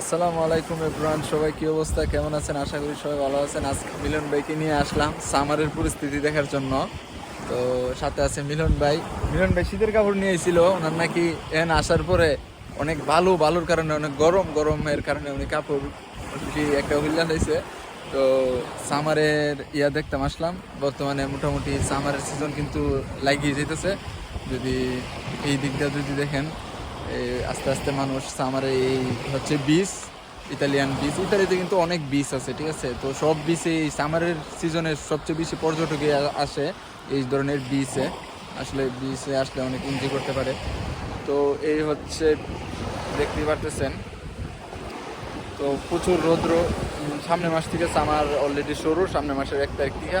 আসসালামু আলাইকুম এভরান সবাই কি অবস্থা? কেমন আছেন? আশা করি সবাই ভালো আছেন। আজকে মিলন ভাইকে নিয়ে আসলাম সামারের পরিস্থিতি দেখার জন্য। তো সাথে আছে মিলন ভাই। মিলন ভাই শীতের কাপড় নিয়ে এসেছিল ওনার নাকি এখানে আসার পরে অনেক ভালো ভালোর কারণে অনেক গরম, গরমের কারণে উনি কাপড় একটা হুল্লা হয়েছে তো সামারের ইয়া দেখতাম, আসলাম। বর্তমানে মোটামুটি সামারের সিজন কিন্তু লাগিয়ে যেতেছে যদি এই দিকটা যদি দেখেন আস্তে আস্তে মানুষ সামারে এই হচ্ছে বিচ ইতালিয়ান বিচ ইতালিতে কিন্তু অনেক বিচ আছে ঠিক আছে? তো সব বিচে এই সামারের সিজনে সবচেয়ে বেশি পর্যটকে আসে এই ধরনের বিচে আসলে বিচে আসলে অনেক এনজয় করতে পারে। তো এই হচ্ছে দেখতে পারতেছেন। তো প্রচুর রৌদ্র। উম, সামনের মাস থেকে সামার অলরেডি শুরু সামনের মাসের এক তারিখ থেকে।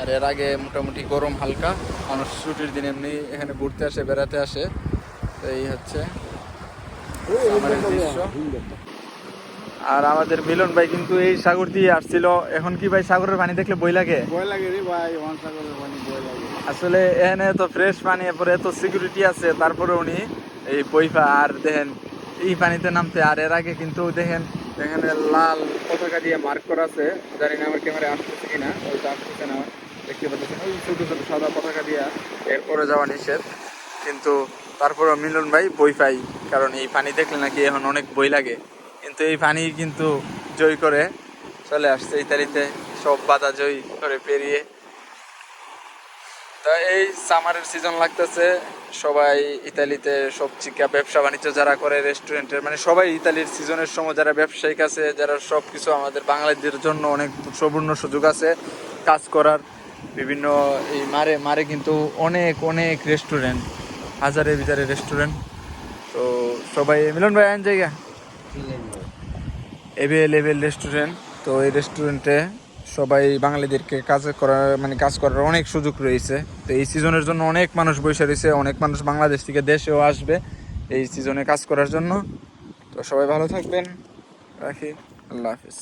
আর এর আগে মোটামুটি গরম হালকা। মানুষ ছুটির দিন এমনি এখানে ঘুরতে আসে বেড়াতে আসে। তো এই হচ্ছে। দৃশ্য। আর আমাদের মিলন ভাই কিন্তু এই সাগর দিয়ে আসছিল। এখন কি ভাই সাগরের পানি দেখলে বই লাগে? লাগে রে ভাই ওয়ান সাগরের পানি ভয় লাগে। আসলে এখানে তো ফ্রেশ পানি এরপরে এত সিকিউরিটি আছে তারপরে উনি এই বইফা আর দেখেন এই পানিতে নামতে। আর এর আগে কিন্তু দেখেন এখানে লাল পতাকা দিয়ে মার্ক করা আছে। জানি না আমার ক্যামেরা আসতেছে কিনা ওইটা আসতেছে না। দেখতে পাচ্ছেন ওই ছোট ছোট সাদা পতাকা দিয়া এরপরে যাওয়া নিষেধ। কিন্তু তারপরে মিলন ভাই বই পাই, কারণ এই পানি দেখলে নাকি এখন অনেক বই লাগে। কিন্তু এই পানি কিন্তু জয় করে চলে আসছে ইতালিতে, সব বাধা জয় করে পেরিয়ে। তা এই সামারের সিজন লাগতেছে, সবাই ইতালিতে সব চিকা ব্যবসা, বাণিজ্য যারা করে রেস্টুরেন্টের মানে সবাই ইতালির সিজনের সময় যারা ব্যবসায়িক আছে, যারা সব কিছু আমাদের বাঙালিদের জন্য অনেক সুবর্ণ সুযোগ আছে কাজ করার। বিভিন্ন এই মারে মারে কিন্তু অনেক অনেক রেস্টুরেন্ট হাজারের ভিতরে রেস্টুরেন্ট তো সবাই, মিলন ভাই, আইন জায়গা? এভেলেবেল রেস্টুরেন্ট তো এই রেস্টুরেন্টে সবাই বাঙালিদেরকে কাজ করার মানে কাজ করার অনেক সুযোগ রয়েছে। তো এই সিজনের জন্য অনেক মানুষ বসে রয়েছে, অনেক মানুষ বাংলাদেশ থেকে দেশেও আসবে এই সিজনে কাজ করার জন্য। তো সবাই ভালো থাকবেন। রাখি, আল্লাহ হাফিজ।